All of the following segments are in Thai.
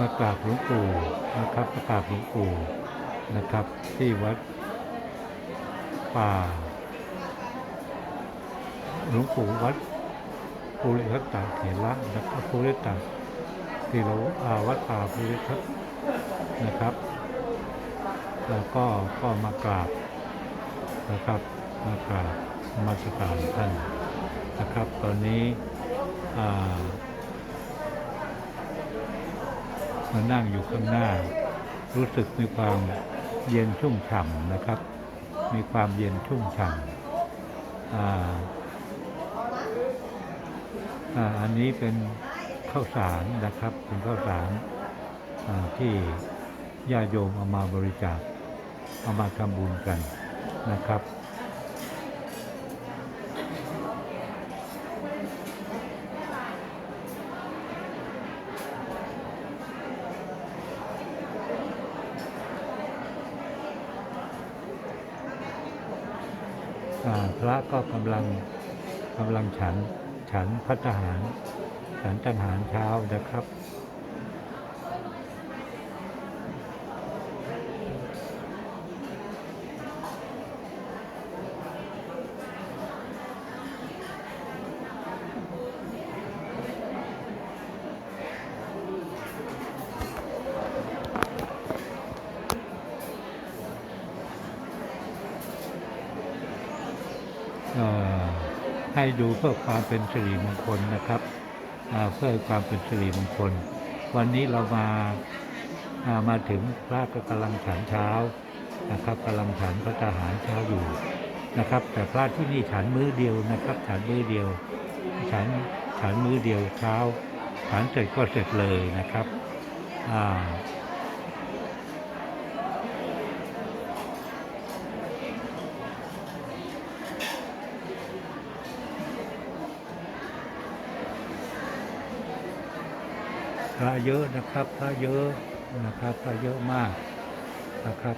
มากราบหลวงปู่นะครับมากราบหลวงปู่นะครับ ที่วัดป่าหลวงปู่วัดภูริทัตตาเถระนะครับภูริทัตที่เราอาวัดป่าภูริทัตนะครับ แล้วก็ก็มากราบนะครับมากราบมาสการท่านนะครับ ตอนนี้อ่า มานั่งอยู่ข้างหน้า รู้สึกมีความเย็นชุ่มฉ่ำนะครับ มีความเย็นชุ่มฉ่ำอ่าอันนี้เป็นข้าวสารนะครับเป็นข้าวสารที่ญาติโยมเอามาบริจาคเอามาทำบุญกันนะครับ อ่า พระก็กำลังกำลังฉัน ฉันพัฒหาร ฉันตังหารเช้านะครับ เอ่อ ให้ดูเพื่อความเป็นสิริมงคลนะครับเพื่อความเป็นสิริมงคล วันนี้เรามาามาถึงพระก็กำลังฉันเช้านะครับกำลังฉันพระทหารเช้าอยู่นะครับ แต่พระที่นี่ฉันมื้อเดียวนะครับ ฉันมื้อเดียวฉันฉันมื้อเดียวเช้าฉันเสร็จก็เสร็จเลยนะครับอ่า พระเยอะนะครับ พระเยอะนะครับ พระเยอะมากนะครับ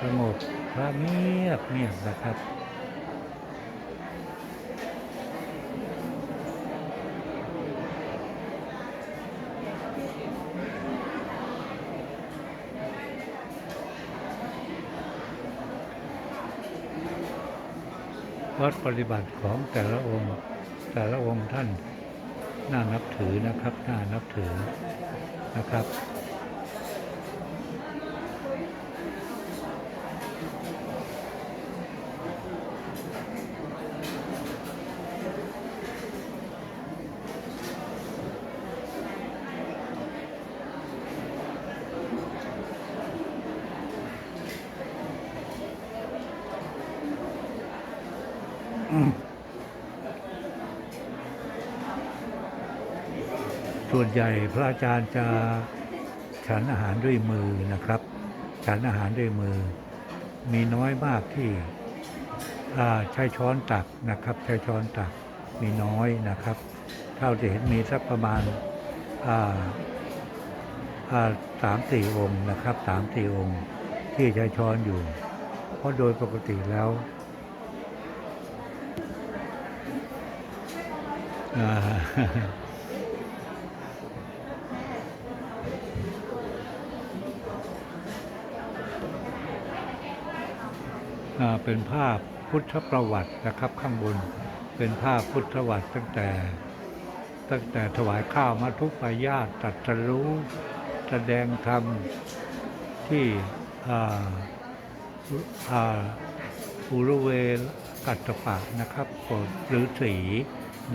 สงบพระเงียบเงียบนะครับวัดปฏิบัติของแต่ละองค์ แต่ละองค์ท่านน่านับถือนะครับน่านับถือนะครับ ส่วนใหญ่พระอาจารย์จะฉันอาหารด้วยมือนะครับ ฉันอาหารด้วยมือ มีน้อยมากที่ใช้ช้อนตักนะครับ ใช้ช้อนตักมีน้อยนะครับ เท่าที่เห็นมีสักประมาณสามสี่องค์นะครับสามสี่องค์ ที่ใช้ช้อนอยู่ เพราะโดยปกติแล้วอ่า เป็นภาพพุทธประวัตินะครับข้างบนเป็นภาพพุทธประวัติตั้งแต่ ตั้งแต่ถวายข้าวมาทุกปายาตตรัสรู้แสดงธรรมที่อ่าอ่าอุรุเวลกัตปะนะครับโปรดหรือสี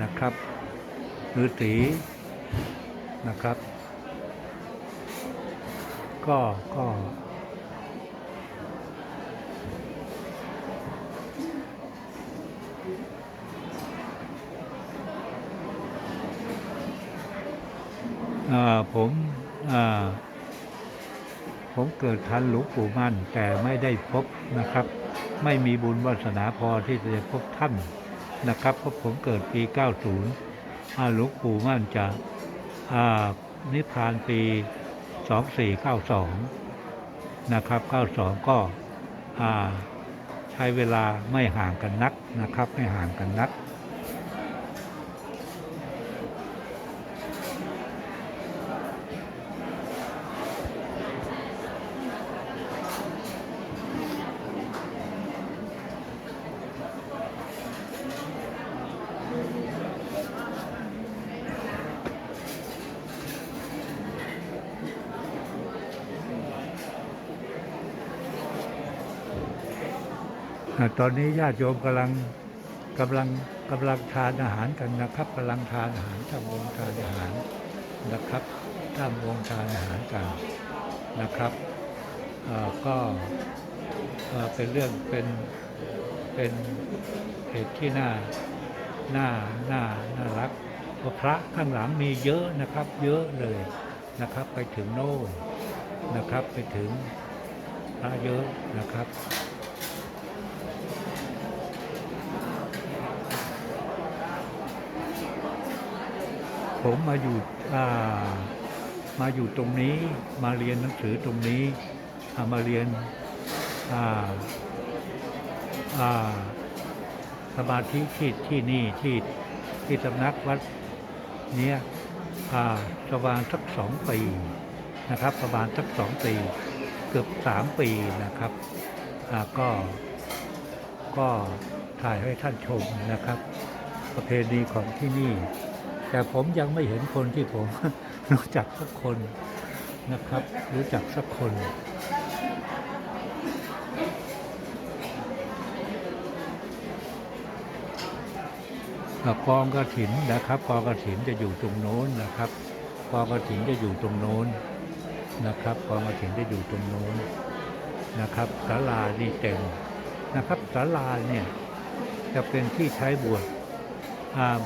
นะครับหรือสีนะครับ ก็ก็ ผมผมเกิดทันหลวงปู่มั่น แต่ไม่ได้พบนะครับ ไม่มีบุญวาสนาพอที่จะพบท่านนะครับเพราะผมเกิดปี 90หลวงปู่มั่นจะนิพพานปี 2492 นะครับ 92 ก็ใช้เวลาไม่ห่างกันนักนะครับ ไม่ห่างกันนัก ตอนนี้ญาติโยมกำลังกำลังกำลังทานอาหารกันนะครับกำลังทานอาหารทำวงทานอาหารนะครับทำวงทานอาหารกันนะครับก็เป็นเรื่องเป็นเป็นเหตุที่น่าน่าน่าน่ารักพระพระข้างหลังมีเยอะนะครับ เยอะเลยนะครับ ไปถึงโน่นนะครับ ไปถึงพระเยอะนะครับ ผมมาอยู่มาอยู่ตรงนี้มาเรียนหนังสือตรงนี้มาเรียนอ่าอ่าสมาธิที่ที่นี่ที่ที่สำนักวัดเนี้ยอ่าประมาณสักสองปีนะครับ ประมาณสักสองปี เกือบสามปีนะครับก็ก็ถ่ายให้ท่านชมนะครับ ประเพณีของที่นี่ แต่ผมยังไม่เห็นคนที่ผมรู้จักสักคนนะครับ รู้จักสักคนอะกองกระถินนะครับกองกระถินจะอยู่ตรงโน้นนะครับกองกระถินจะอยู่ตรงโน้นนะครับกองกระถินจะอยู่ตรงโน้นนะครับศาลานี่เต็มนะครับศาลาเนี่ยจะเป็นที่ใช้บวช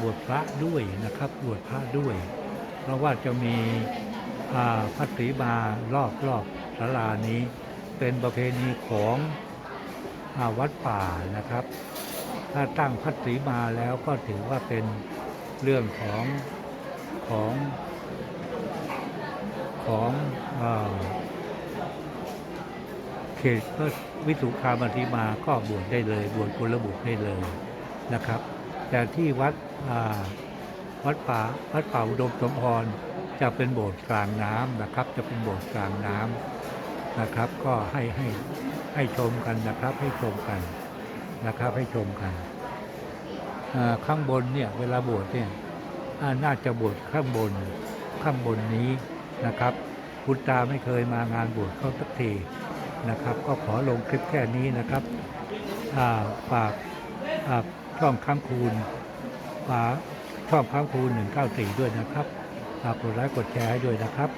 บวชพระด้วยนะครับ บวชพระด้วย เพราะว่าจะมีพระศรีมารอบรอบศาลานี้ เป็นประเพณีของอวัดป่านะครับ ถ้าตั้งพระศรีมาแล้วก็ถือว่าเป็นเรื่องของของของอเขตก็วิสุคามธิมาก็บวชได้เลย บวชกุลบุตรได้เลยนะครับ แต่ที่วัดวัดป่าวัดป่าอุดมสมพรจะเป็นโบสถ์กลางน้ำนะครับ จะเป็นโบสถ์กลางน้ำนะครับ ก็ให้ให้ให้ชมกันนะครับ ให้ชมกันนะครับ ให้ชมกันข้างบนเนี่ยเวลาบวชเนี่ยน่าจะบวชข้างบนข้างบนนี้นะครับคุณตาไม่เคยมางานบวชเขาสักทีนะครับ ก็ขอลงคลิปแค่นี้นะครับอ่าฝาก ช่องค้างคูณฝากช่องค้างคูณ194 ด้วยนะครับฝากกดไลค์กดแชร์ให้ด้วยนะครับ